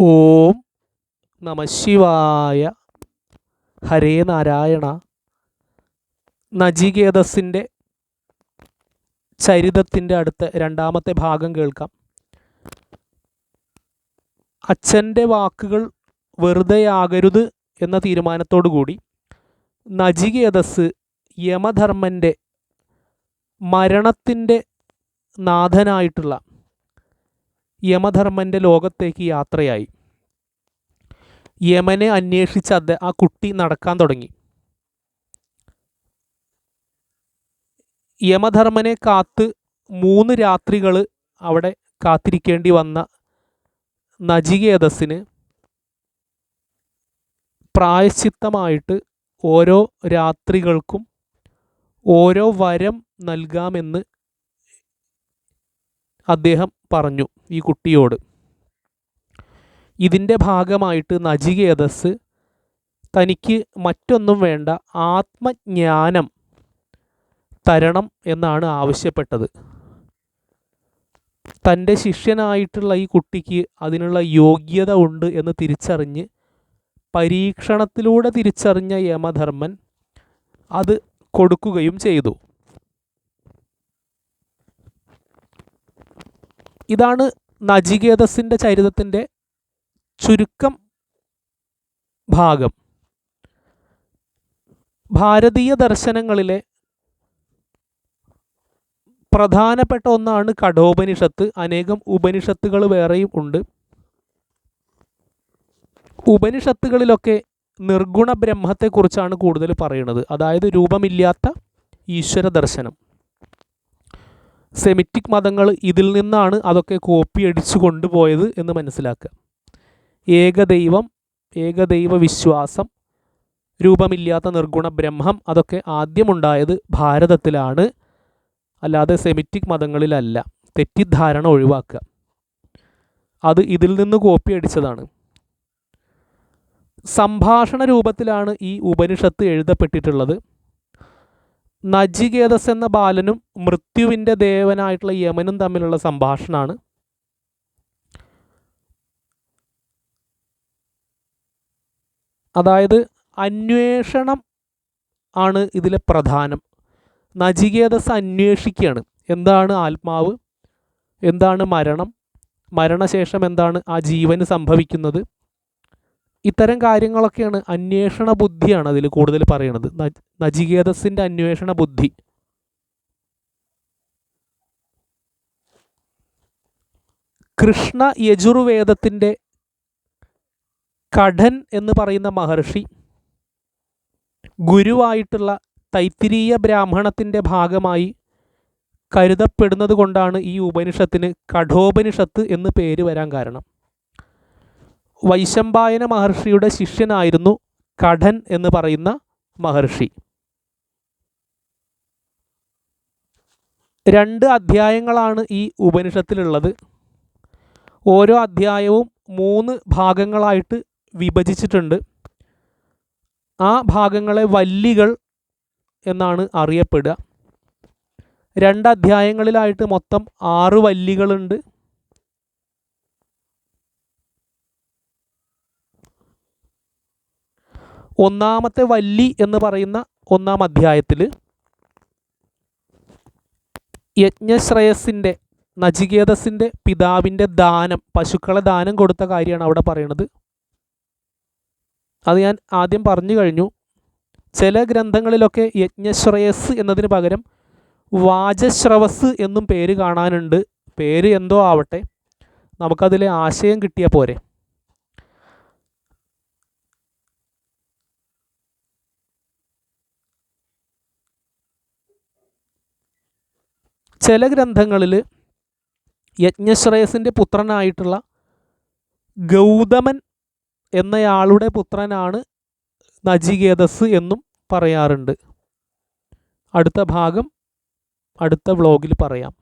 ഓം നമ ശിവായ. ഹരേ നാരായണ. നജികേതസിന്റെ ചരിതത്തിന്റെ അടുത്ത രണ്ടാമത്തെ ഭാഗം കേൾക്കാം. അച്ഛന്റെ വാക്കുകൾ വെറുതെയാകരുത് എന്ന തീരുമാനത്തോടു കൂടി നജികേതസ് യമധർമ്മന്റെ മരണത്തിന്റെ നാഥനായിട്ടുള്ള യമധർമ്മന്റെ ലോകത്തേക്ക് യാത്രയായി. യമനെ അന്വേഷിച്ച് ആ കുട്ടി നടക്കാൻ തുടങ്ങി. യമധർമ്മനെ കാത്ത് മൂന്ന് രാത്രികൾ അവിടെ കാത്തിരിക്കേണ്ടി വന്ന നജികേതസ്സിന് പ്രായശ്ചിത്തമായിട്ട് ഓരോ രാത്രികൾക്കും ഓരോ വരം നൽകാമെന്ന് അദ്ദേഹം പറഞ്ഞു ഈ കുട്ടിയോട്. ഇതിന്റെ ഭാഗമായിട്ട് നജികേതസ് തനിക്ക് മറ്റൊന്നും വേണ്ട ആത്മജ്ഞാനം തരണം എന്നാണ് ആവശ്യപ്പെട്ടത്. തന്റെ ശിഷ്യനായിട്ടുള്ള ഈ കുട്ടിക്ക് അതിനുള്ള യോഗ്യത ഉണ്ട് എന്ന് തിരിച്ചറിഞ്ഞ് പരീക്ഷണത്തിലൂടെ തിരിച്ചറിഞ്ഞ യമധർമ്മൻ അത് കൊടുക്കുകയും ചെയ്തു. ഇതാണ് നജികേതസിന്റെ ചരിതത്തിന്റെ ചുരുക്കം ഭാഗം. ഭാരതീയ ദർശനങ്ങളിലെ പ്രധാനപ്പെട്ട ഒന്നാണ് കഠോപനിഷത്ത്. അനേകം ഉപനിഷത്തുകൾ വേറെയും ഉണ്ട്. ഉപനിഷത്തുകളിലൊക്കെ നിർഗുണ ബ്രഹ്മത്തെക്കുറിച്ചാണ് കൂടുതൽ പറയുന്നത്. അതായത് രൂപമില്ലാത്ത ഈശ്വര ദർശനം. സെമിറ്റിക് മതങ്ങൾ ഇതിൽ നിന്നാണ് അതൊക്കെ കോപ്പി അടിച്ചു കൊണ്ടുപോയത് എന്ന് മനസ്സിലാക്കുക. ഏകദൈവം ഏകദൈവ വിശ്വാസം രൂപമില്ലാത്ത നിർഗുണ ബ്രഹ്മം അതൊക്കെ ആദ്യമുണ്ടായത് ഭാരതത്തിലാണ്. അല്ലാതെ സെമിറ്റിക് മതങ്ങളിലല്ല. തെറ്റിദ്ധാരണ ഒഴിവാക്കുക. അത് ഇതിൽ നിന്ന് കോപ്പി അടിച്ചതാണ്. സംഭാഷണ രൂപത്തിലാണ് ഈ ഉപനിഷത്ത് എഴുതപ്പെട്ടിട്ടുള്ളത്. നജികേതസ് എന്ന ബാലനും മൃത്യുവിന്റെ ദേവനായിട്ടുള്ള യമനും തമ്മിലുള്ള സംഭാഷണമാണ്. അതായത് അന്വേഷണം ആണ് ഇതിലെ പ്രധാനം. നജികേതസ് അന്വേഷിക്കുകയാണ്. എന്താണ് ആത്മാവ്? എന്താണ് മരണം? മരണശേഷം എന്താണ് ആ ജീവന് സംഭവിക്കുന്നത്? ഇത്തരം കാര്യങ്ങളൊക്കെയാണ് അന്വേഷണ ബുദ്ധിയാണ് അതിൽ കൂടുതൽ പറയുന്നത് നജികേതസിന്റെ അന്വേഷണ ബുദ്ധി. കൃഷ്ണ യജുർവേദത്തിന്റെ കഠൻ എന്ന് പറയുന്ന മഹർഷി ഗുരുവായിട്ടുള്ള തൈത്തിരീയ ബ്രാഹ്മണത്തിന്റെ ഭാഗമായി കരുതപ്പെടുന്നത് കൊണ്ടാണ് ഈ ഉപനിഷത്തിന് കഠോപനിഷത്ത് എന്ന് പേര് വരാൻ കാരണം. വൈശമ്പായന മഹർഷിയുടെ ശിഷ്യനായിരുന്നു കഠൻ എന്ന് പറയുന്ന മഹർഷി. രണ്ട് അധ്യായങ്ങളാണ് ഈ ഉപനിഷത്തിലുള്ളത്. ഓരോ അധ്യായവും മൂന്ന് ഭാഗങ്ങളായിട്ട് വിഭജിച്ചിട്ടുണ്ട്. ആ ഭാഗങ്ങളെ വല്ലികൾ എന്നാണ് അറിയപ്പെടുക. രണ്ട് അധ്യായങ്ങളിലായിട്ട് മൊത്തം ആറ് വല്ലികളുണ്ട്. ഒന്നാമത്തെ വല്ലി എന്ന് പറയുന്ന ഒന്നാം അധ്യായത്തിൽ യജ്ഞശ്രയസിന്റെ നചികേതസിന്റെ പിതാവിന്റെ ദാനം പശുക്കളെ ദാനം കൊടുത്ത കാര്യമാണ് അവിടെ പറയുന്നത് അത് ഞാൻ ആദ്യം പറഞ്ഞു കഴിഞ്ഞു. ചില ഗ്രന്ഥങ്ങളിലൊക്കെ യജ്ഞശ്രയസ് എന്നതിന് പകരം വാചശ്രവസ് എന്നും പേര് കാണാനുണ്ട്. പേര് എന്തോ ആവട്ടെ. നമുക്കതിലെ ആശയം കിട്ടിയ പോരെ. ചില ഗ്രന്ഥങ്ങളിൽ യജ്ഞശ്രേയസിന്റെ പുത്രനായിട്ടുള്ള ഗൗതമൻ എന്നയാളുടെ പുത്രനാണ് നജികേതസ് എന്നും പറയാറുണ്ട്. അടുത്ത ഭാഗം അടുത്ത വ്ളോഗിൽ പറയാം.